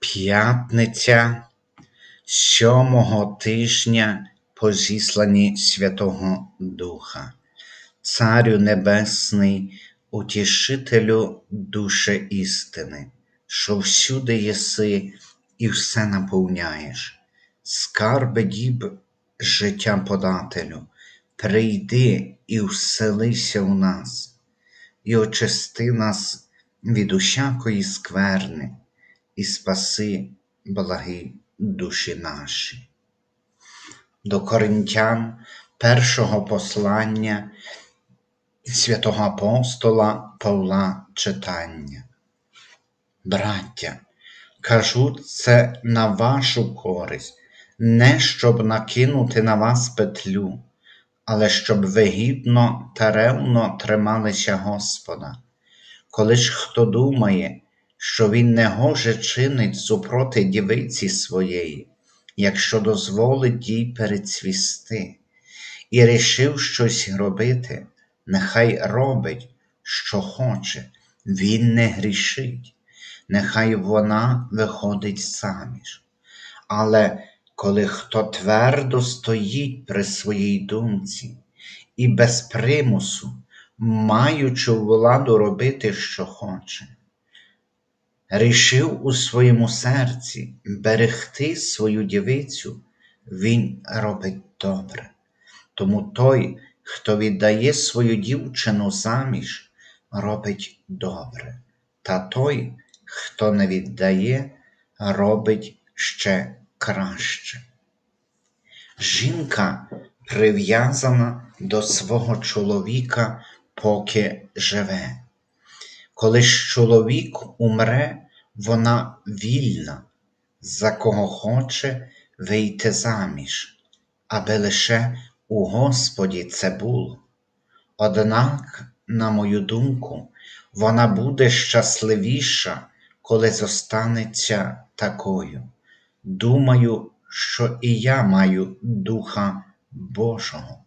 П'ятниця сьомого тижня по зісланні Святого Духа, Царю Небесний, утішителю душе істини, що всюди єси і все наповняєш, скарби діб життя подателю, прийди і вселися в нас, і очисти нас від усякої скверни і спаси благі душі наші. До Коринтян першого послання святого апостола Павла читання. Браття, кажу це на вашу користь, не щоб накинути на вас петлю, але щоб ви гідно та ревно трималися Господа. Коли ж хто думає, що він не гоже чинить супроти дівиці своєї, якщо дозволить їй перецвісти, і рішив щось робити, нехай робить, що хоче, він не грішить, нехай вона виходить заміж. Але коли хто твердо стоїть при своїй думці і без примусу, маючи владу робити, що хоче, рішив у своєму серці берегти свою дівицю, він робить добре. Тому той, хто віддає свою дівчину заміж, робить добре, та той, хто не віддає, робить ще краще. Жінка прив'язана до свого чоловіка, поки живе. Коли ж чоловік умре, вона вільна, за кого хоче вийти заміж, аби лише у Господі це було. Однак, на мою думку, вона буде щасливіша, коли зостанеться такою. Думаю, що і я маю Духа Божого.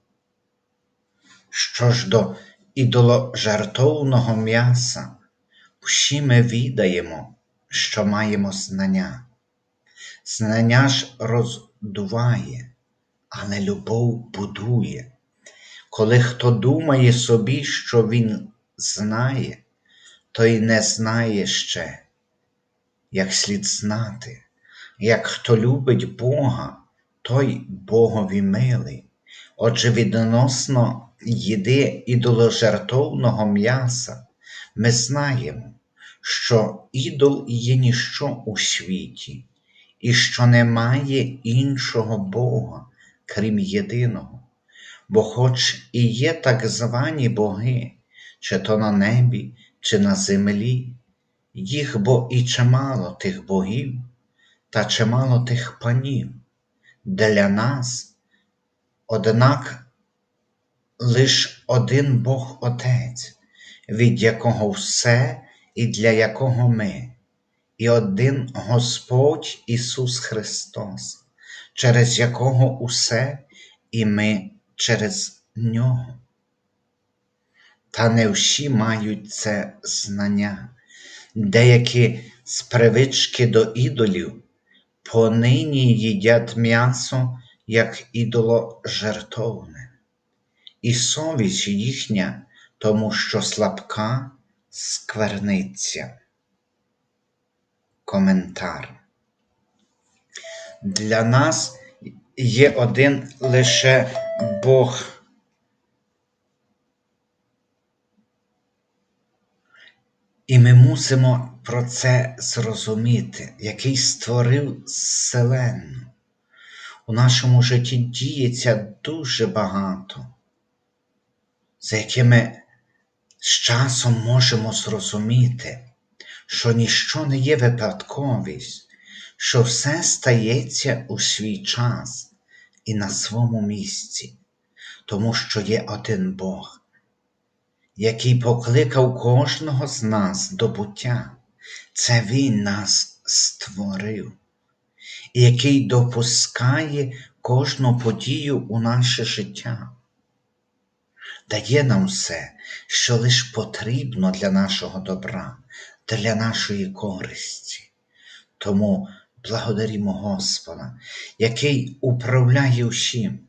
Що ж до ідоложертовного м'яса, всі ми відаємо, що маємо знання. Знання ж роздуває, але любов будує. Коли хто думає собі, що він знає, той не знає ще, як слід знати, як хто любить Бога, той Богові милий. Отже, відносно їди ідоложертовного м'яса, ми знаємо, що ідол є ніщо у світі, і що немає іншого Бога, крім єдиного. Бо хоч і є так звані боги, чи то на небі, чи на землі, їх бо і чимало тих богів, та чимало тих панів, для нас, однак лиш один Бог Отець, від якого все і для якого ми, і один Господь Ісус Христос, через якого усе і ми через Нього. Та не всі мають це знання, деякі з привички до ідолів понині їдять м'ясо, як ідоло жертовне, і совість їхня, тому що слабка скверниця. Коментар. Для нас є один лише Бог. І ми мусимо про це зрозуміти, який створив Вселенну. У нашому житті діється дуже багато, за якими з часом можемо зрозуміти, що ніщо не є випадковість, що все стається у свій час і на своєму місці, тому що є один Бог, який покликав кожного з нас до буття. Це Він нас створив, який допускає кожну подію у наше життя дає нам все, що лиш потрібно для нашого добра, для нашої користі. Тому благодарімо Господа, який управляє усім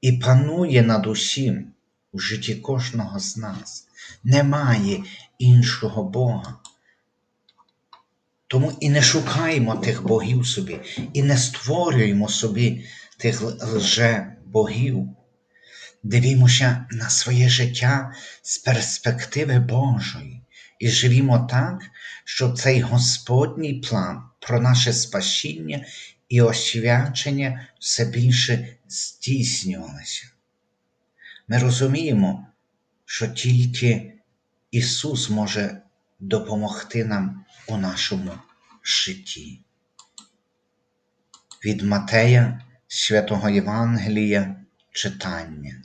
і панує над усім у житті кожного з нас. Немає іншого Бога. Тому і не шукаємо тих богів собі, і не створюємо собі тих лже-богів. Дивімося на своє життя з перспективи Божої і живімо так, щоб цей Господній план про наше спасіння і освячення все більше здійснювалося. Ми розуміємо, що тільки Ісус може допомогти нам у нашому житті. Від Матея Святого Євангелія читання.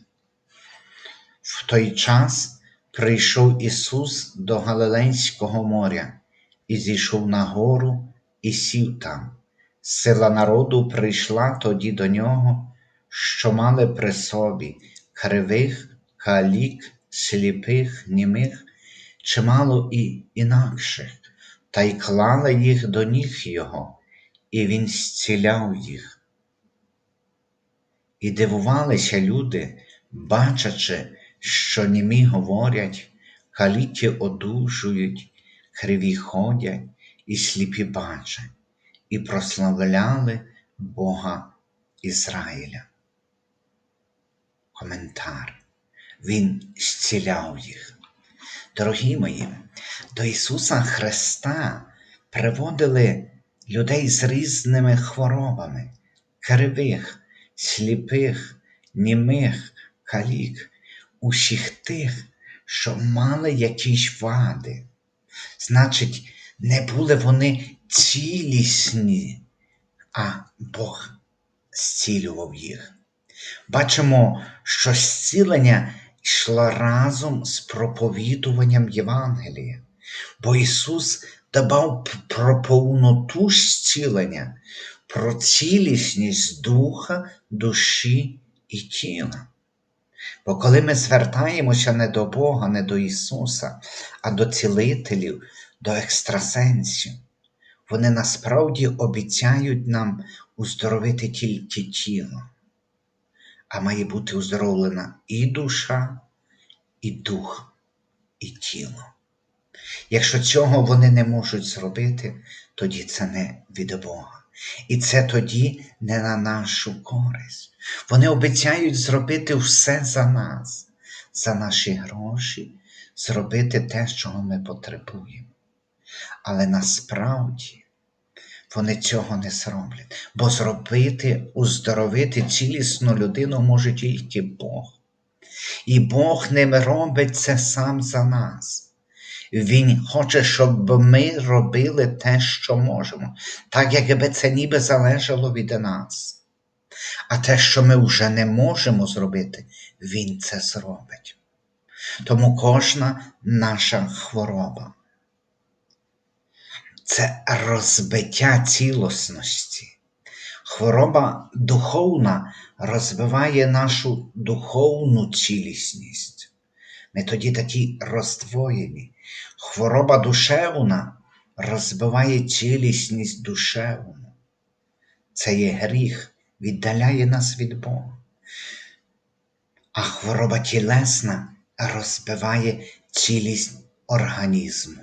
В той час прийшов Ісус до Галилейського моря і зійшов на гору і сів там. Сила народу прийшла тоді до нього, що мали при собі кривих, калік, сліпих, німих, чимало і інакших, та й клали їх до ніг його, і він зціляв їх. І дивувалися люди, бачачи, що німі говорять, каліки одужують, криві ходять і сліпі бачать, і прославляли Бога Ізраїля. Коментар. Він зціляв їх. Дорогі мої, до Ісуса Христа приводили людей з різними хворобами, кривих, сліпих, німих, калік, усіх тих, що мали якісь вади. Значить, не були вони цілісні, а Бог зцілював їх. Бачимо, що зцілення йшло разом з проповідуванням Євангелія, бо Ісус дбав про повноту зцілення, про цілісність духа, душі і тіла. Бо коли ми звертаємося не до Бога, не до Ісуса, а до цілителів, до екстрасенсів, вони насправді обіцяють нам уздоровити тільки тіло, а має бути уздоровлена і душа, і дух, і тіло. Якщо цього вони не можуть зробити, тоді це не від Бога. І це тоді не на нашу користь. Вони обіцяють зробити все за нас, за наші гроші, зробити те, чого ми потребуємо. Але насправді вони цього не зроблять, бо зробити, уздоровити цілісну людину може тільки Бог. І Бог не робить це сам за нас. Він хоче, щоб ми робили те, що можемо, так якби це ніби залежало від нас. А те, що ми вже не можемо зробити, Він це зробить. Тому кожна наша хвороба це розбиття цілісності. Хвороба духовна розбиває нашу духовну цілісність. Ми тоді такі роздвоєні. Хвороба душевна розбиває цілісність душевну. Це є гріх, віддаляє нас від Бога. А хвороба тілесна розбиває цілість організму.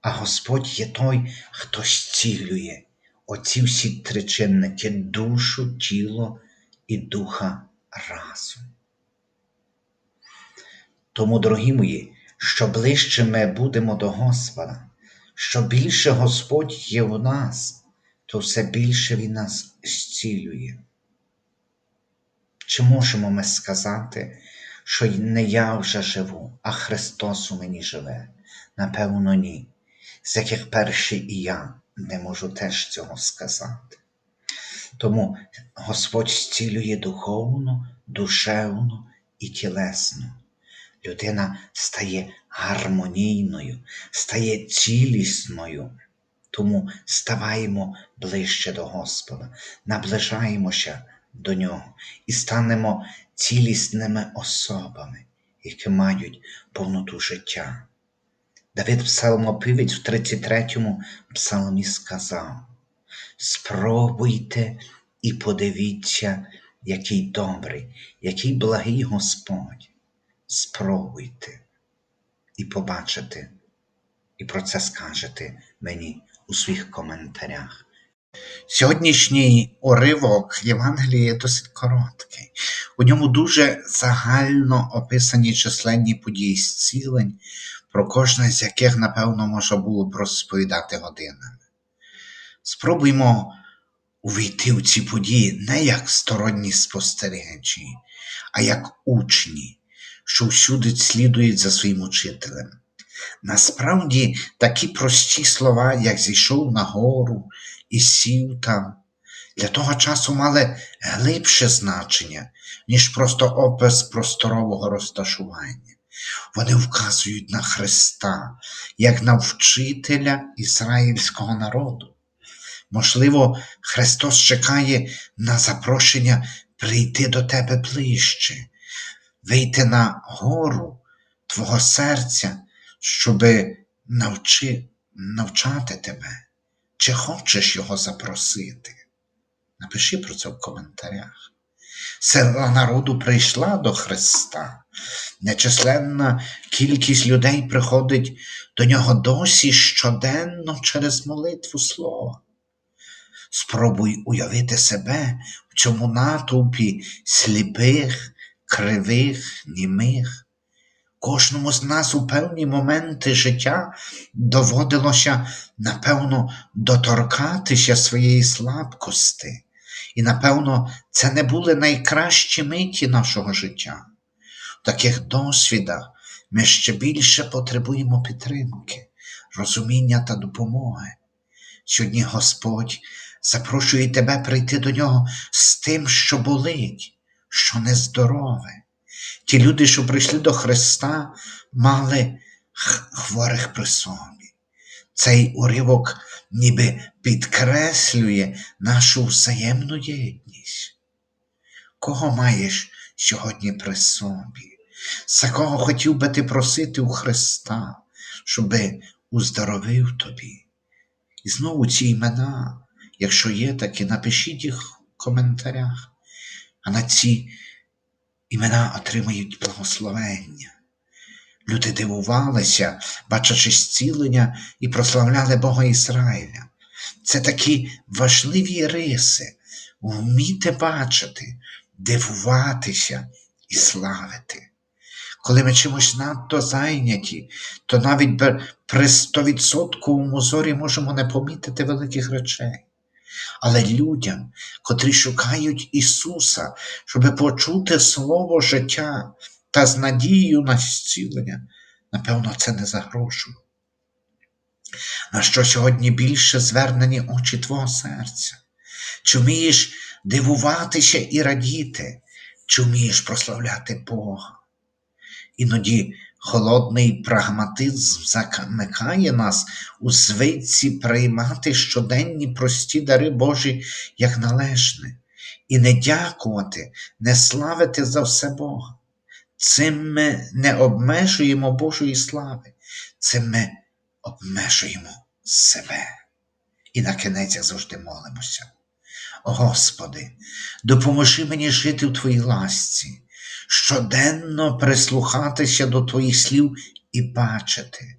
А Господь є той, хто зцілює оці всі три чинники душу, тіло і духа разом. Тому, дорогі мої, що ближче ми будемо до Господа, що більше Господь є в нас, то все більше Він нас зцілює. Чи можемо ми сказати, що не я вже живу, а Христос у мені живе? Напевно, ні, з яких перший і я не можу теж цього сказати. Тому Господь зцілює духовно, душевно і тілесно людина стає гармонійною, стає цілісною. Тому ставаємо ближче до Господа, наближаємося до Нього і станемо цілісними особами, які мають повноту життя. Давид Псалмопівець в 33-му псалмі сказав: Спробуйте і подивіться, який добрий, який благий Господь. Спробуйте і побачите, і про це скажете мені у своїх коментарях. Сьогоднішній уривок Євангелія є досить короткий. У ньому дуже загально описані численні події зцілень, про кожне з яких, напевно, можна було б розповідати годинами. Спробуймо увійти в ці події не як сторонні спостерігачі, а як учні, що всюди слідують за своїм учителем. Насправді такі прості слова, як зійшов на гору і сів там, для того часу мали глибше значення, ніж просто опис просторового розташування. Вони вказують на Христа, як на вчителя ізраїльського народу. Можливо, Христос чекає на запрошення прийти до тебе ближче, вийти на гору Твого серця, щоби навчи, навчати тебе. Чи хочеш його запросити? Напиши про це в коментарях. Сила народу прийшла до Христа. Нечисленна кількість людей приходить до нього досі щоденно через молитву слова. Спробуй уявити себе в цьому натовпі сліпих, кривих, німих. Кожному з нас у певні моменти життя доводилося, напевно, доторкатися своєї слабкості. І, напевно, це не були найкращі миті нашого життя. В таких досвідах ми ще більше потребуємо підтримки, розуміння та допомоги. Сьогодні Господь запрошує тебе прийти до нього з тим, що болить, що нездорове. Ті люди, що прийшли до Христа, мали хворих при собі. Цей уривок ніби підкреслює нашу взаємну єдність. Кого маєш сьогодні при собі? За кого хотів би ти просити у Христа, щоби уздоровив тобі? І знову ці імена, якщо є такі, напишіть їх в коментарях, а на ці імена отримають благословення. Люди дивувалися, бачачи зцілення, і прославляли Бога Ізраїля. Це такі важливі риси, вміти бачити, дивуватися і славити. Коли ми чимось надто зайняті, то навіть при 100% зорі можемо не помітити великих речей. Але людям, котрі шукають Ісуса, щоб почути Слово життя та з надією на зцілення, напевно, це не за грошу. На що сьогодні більше звернені очі Твого серця? Чи вмієш дивуватися і радіти, чи вмієш прославляти Бога? Іноді холодний прагматизм замикає нас у звичці приймати щоденні прості дари Божі як належне, і не дякувати, не славити за все Бога. Цим ми не обмежуємо Божої слави, цим ми обмежуємо себе. І на кінець як завжди молимося. О Господи, допоможи мені жити в Твоїй ласці, щоденно прислухатися до Твоїх слів і бачити,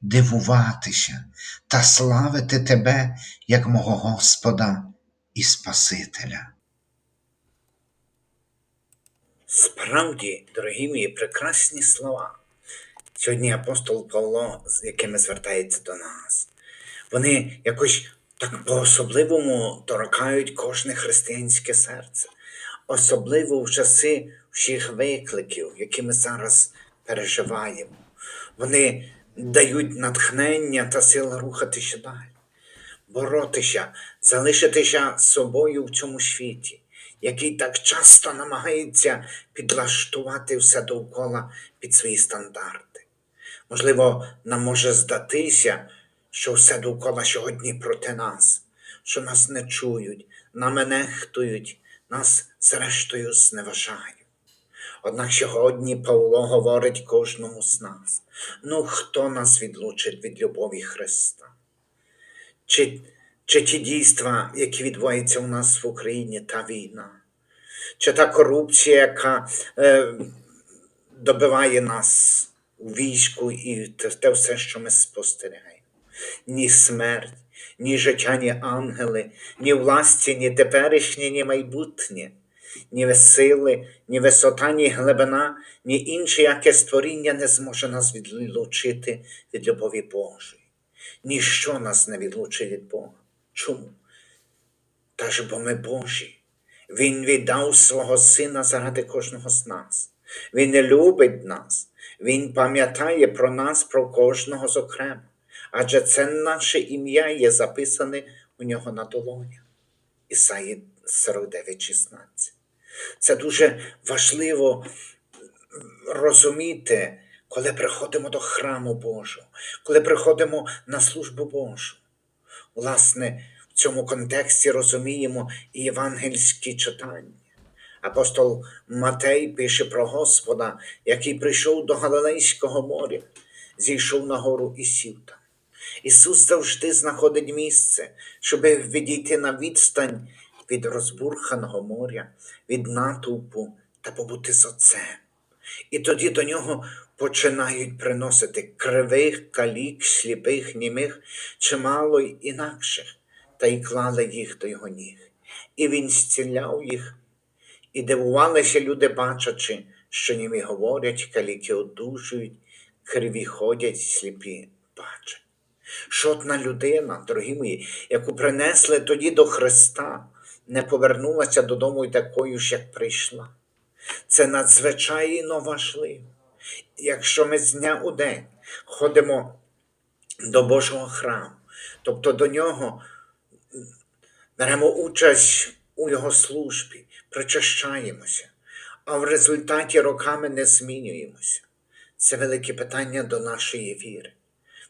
дивуватися та славити Тебе як мого Господа і Спасителя. Справді, дорогі мої прекрасні слова. Сьогодні апостол Павло, з якими звертається до нас, вони якось так по-особливому торкають кожне християнське серце, особливо в часи всіх викликів, які ми зараз переживаємо. Вони дають натхнення та сили рухатися далі, боротися, залишитися собою в цьому світі який так часто намагається підлаштувати все довкола під свої стандарти. Можливо, нам може здатися, що все довкола сьогодні проти нас, що нас не чують, нами нехтують, нас, зрештою, зневажають. Однак сьогодні Павло говорить кожному з нас: ну хто нас відлучить від любові Христа? Чи чи ті дійства, які відбуваються у нас в Україні, та війна, чи та корупція, яка е, добиває нас у війську і те, все, що ми спостерігаємо. Ні смерть, ні життя, ні ангели, ні власті, ні теперішнє, ні майбутнє, ні сили, ні висота, ні глибина, ні інше яке створіння не зможе нас відлучити від любові Божої. Ніщо нас не відлучить від Бога. Чому? Та ж бо ми Божі. Він віддав свого Сина заради кожного з нас. Він любить нас, Він пам'ятає про нас, про кожного зокрема. Адже це наше ім'я є записане у нього на долоні. Ісаї 49,16. Це дуже важливо розуміти, коли приходимо до храму Божого, коли приходимо на службу Божу. Власне, в цьому контексті розуміємо і євангельські читання. Апостол Матей пише про Господа, який прийшов до Галилейського моря, зійшов на гору і сів там. Ісус завжди знаходить місце, щоб відійти на відстань від розбурханого моря, від натовпу та побути з Отцем. І тоді до нього починають приносити кривих, калік, сліпих, німих, чимало й інакших, та й клали їх до його ніг. І він зціляв їх, і дивувалися люди, бачачи, що німі говорять, каліки одужують, криві ходять, сліпі бачать. Жодна людина, дорогі мої, яку принесли тоді до Христа, не повернулася додому такою ж, як прийшла. Це надзвичайно важливо. Якщо ми з дня у день ходимо до Божого храму, тобто до нього беремо участь у Його службі, причащаємося, а в результаті роками не змінюємося. Це велике питання до нашої віри.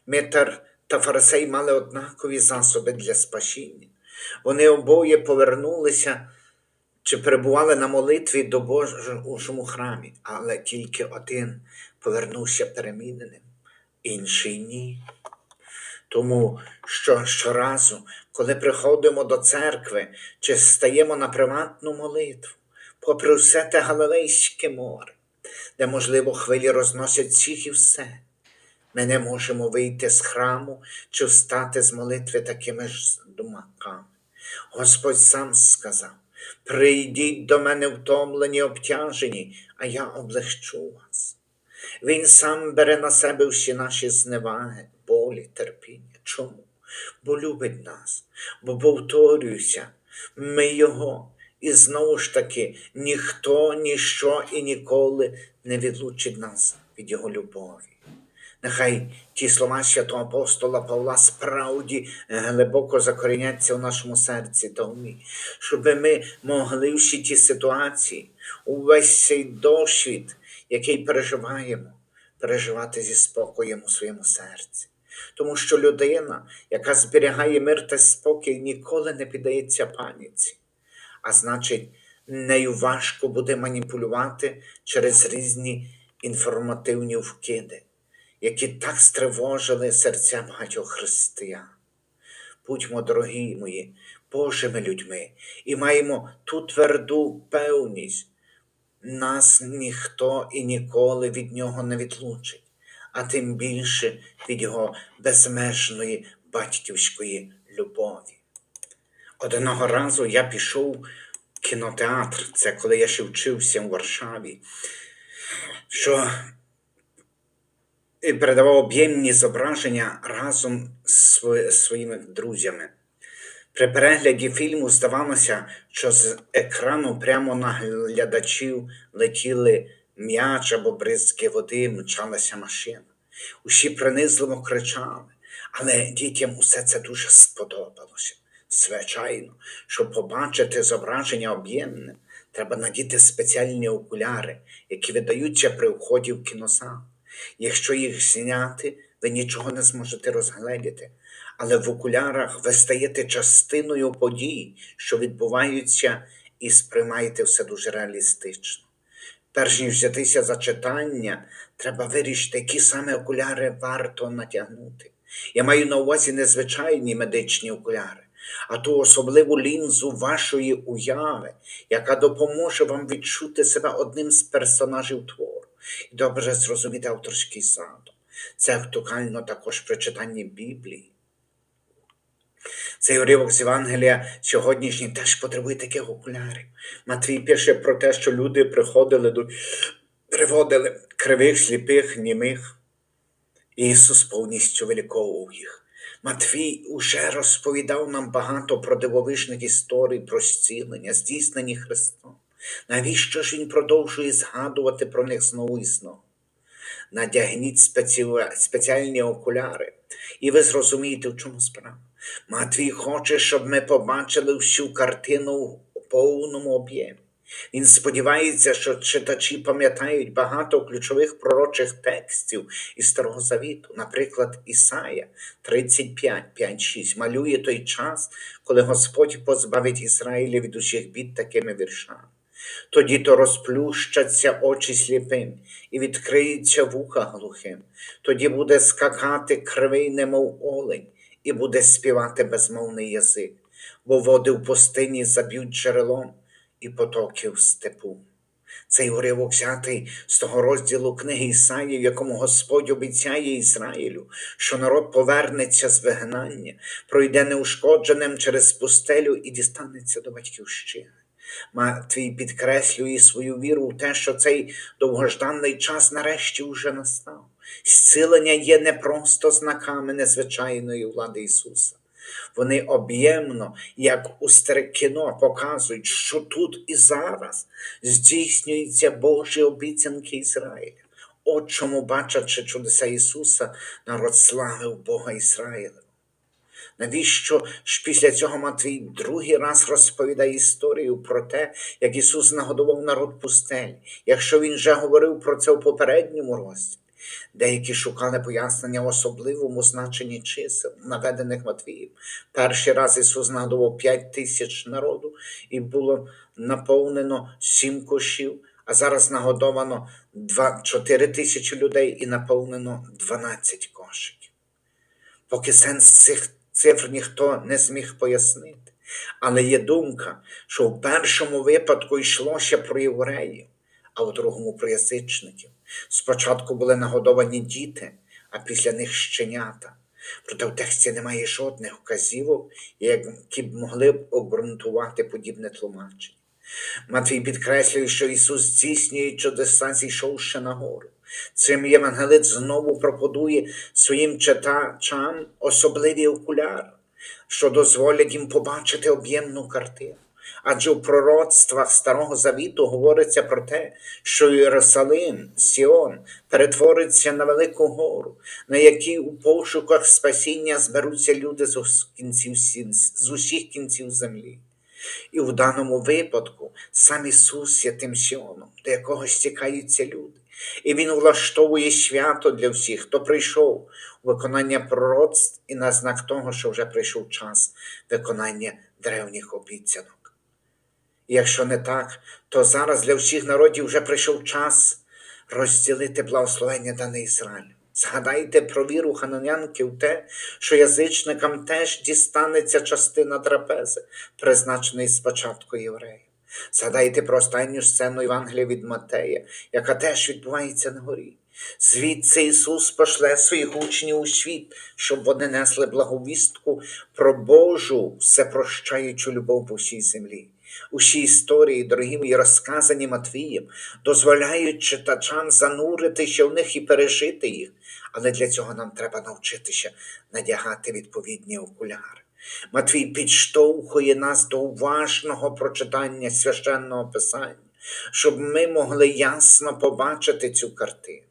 Митар та фарисей мали однакові засоби для спасіння. Вони обоє повернулися чи перебували на молитві до Божому храмі, але тільки один повернувся переміненим, інший ні. Тому що щоразу, коли приходимо до церкви чи стаємо на приватну молитву, попри все те Галилейське море, де, можливо, хвилі розносять всіх і все, ми не можемо вийти з храму чи встати з молитви такими ж думаками. Господь сам сказав: прийдіть до мене втомлені, обтяжені, а я облегчу вас. Він сам бере на себе всі наші зневаги, болі, терпіння. Чому? Бо любить нас, бо повторююся, ми Його. І знову ж таки, ніхто, ніщо і ніколи не відлучить нас від Його любові. Нехай ті слова святого апостола Павла справді глибоко закоріняться у нашому серці та щоб ми могли всі ті ситуації, увесь цей досвід, який переживаємо, переживати зі спокоєм у своєму серці. Тому що людина, яка зберігає мир та спокій, ніколи не піддається паніці, а значить, нею важко буде маніпулювати через різні інформативні вкиди які так стривожили серця багатьох християн. Будьмо, дорогі мої, Божими людьми і маємо ту тверду певність, нас ніхто і ніколи від Нього не відлучить, а тим більше від Його безмежної батьківської любові. Одного разу я пішов в кінотеатр, це коли я ще вчився у Варшаві, що передавав об'ємні зображення разом з своїми друзями. При перегляді фільму здавалося, що з екрану прямо на глядачів летіли м'яч або бризки води, мчалася машина. Усі принизливо кричали, але дітям усе це дуже сподобалося. Звичайно, щоб побачити зображення об'ємним, треба надіти спеціальні окуляри, які видаються при вході в кінозал. Якщо їх зняти, ви нічого не зможете розгледіти, але в окулярах ви стаєте частиною подій, що відбуваються, і сприймаєте все дуже реалістично. Перш ніж взятися за читання, треба вирішити, які саме окуляри варто натягнути. Я маю на увазі не звичайні медичні окуляри, а ту особливу лінзу вашої уяви, яка допоможе вам відчути себе одним з персонажів твору і добре зрозуміти авторський задум. Це актуально також при читанні Біблії. Цей уривок з Євангелія сьогоднішній теж потребує таких окулярів. Матвій пише про те, що люди приходили до приводили кривих, сліпих, німих. І Ісус повністю виліковував їх. Матвій уже розповідав нам багато про дивовижних історій, про зцілення, здійснені Христом. Навіщо ж Він продовжує згадувати про них знову і знову? Надягніть спеці- спеціальні окуляри, і ви зрозумієте, в чому справа. Матвій хоче, щоб ми побачили всю картину у повному об'ємі. Він сподівається, що читачі пам'ятають багато ключових пророчих текстів із Старого Завіту. Наприклад, Ісая 35, 5, 6 малює той час, коли Господь позбавить Ізраїля від усіх бід такими віршами. Тоді то розплющаться очі сліпим і відкриються вуха глухим. Тоді буде скакати кривий, немов олень, і буде співати безмовний язик, бо води в пустині заб'ють джерелом і потоки в степу. Цей уривок взятий з того розділу книги Ісаї, в якому Господь обіцяє Ізраїлю, що народ повернеться з вигнання, пройде неушкодженим через пустелю і дістанеться до батьківщини. Матвій підкреслює свою віру в те, що цей довгожданий час нарешті вже настав. Зцілення є не просто знаками незвичайної влади Ісуса. Вони об'ємно, як у старе кіно, показують, що тут і зараз здійснюються Божі обіцянки Ізраїля. От чому, бачачи чудеса Ісуса, народ славив Бога Ізраїля. Навіщо ж після цього Матвій другий раз розповідає історію про те, як Ісус нагодував народ пустелі, якщо Він вже говорив про це у попередньому розділі? Деякі шукали пояснення в особливому значенні чисел, наведених Матвієм. Перший раз Ісус нагодував п'ять тисяч народу і було наповнено сім кошів, а зараз нагодовано чотири тисячі людей і наповнено 12 кошиків поки сенс цих цифр ніхто не зміг пояснити. Але є думка, що в першому випадку йшлося про євреїв, а в другому про язичників. Спочатку були нагодовані діти, а після них щенята. Проте в тексті немає жодних вказівок, які б могли б обґрунтувати подібне тлумачення. Матвій підкреслює, що Ісус здійснює чудеса, зійшовши на гору. Цим євангелист знову пропонує своїм читачам особливі окуляри, що дозволять їм побачити об'ємну картину. Адже у пророцтвах Старого Завіту говориться про те, що Єрусалим, Сіон, перетвориться на велику гору, на якій у пошуках спасіння зберуться люди з кінців з усіх кінців землі. І в даному випадку сам Ісус є тим Сіоном, до якого стікаються люди. І Він влаштовує свято для всіх, хто прийшов у виконання пророцтв і на знак того, що вже прийшов час виконання древніх обіцянок. І якщо не так, то зараз для всіх народів вже прийшов час розділити благословення дане Ізраїлю. Згадайте про віру хананянки в те, що язичникам теж дістанеться частина трапези, призначеної спочатку євреїв. Згадайте про останню сцену Євангелія від Матея, яка теж відбувається на горі. Звідси Ісус пошле своїх учнів у світ, щоб вони несли благовістку про Божу всепрощаючу любов по всій землі. Усі історії, дорогі мої, розказані Матвієм, дозволяють читачам зануритися в них і пережити їх. Але для цього нам треба навчитися надягати відповідні окуляри. Матвій підштовхує нас до уважного прочитання священного писання, щоб ми могли ясно побачити цю картину.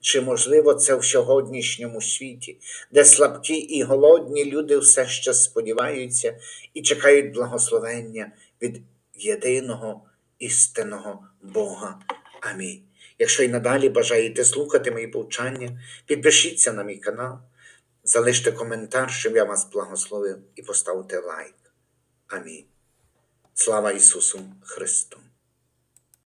Чи можливо це в сьогоднішньому світі, де слабкі і голодні люди все ще сподіваються і чекають благословення від єдиного істинного Бога. Амінь. Якщо й надалі бажаєте слухати мої повчання, підпишіться на мій канал, залиште коментар, щоб я вас благословив, і поставте лайк. Амінь. Слава Ісусу Христу!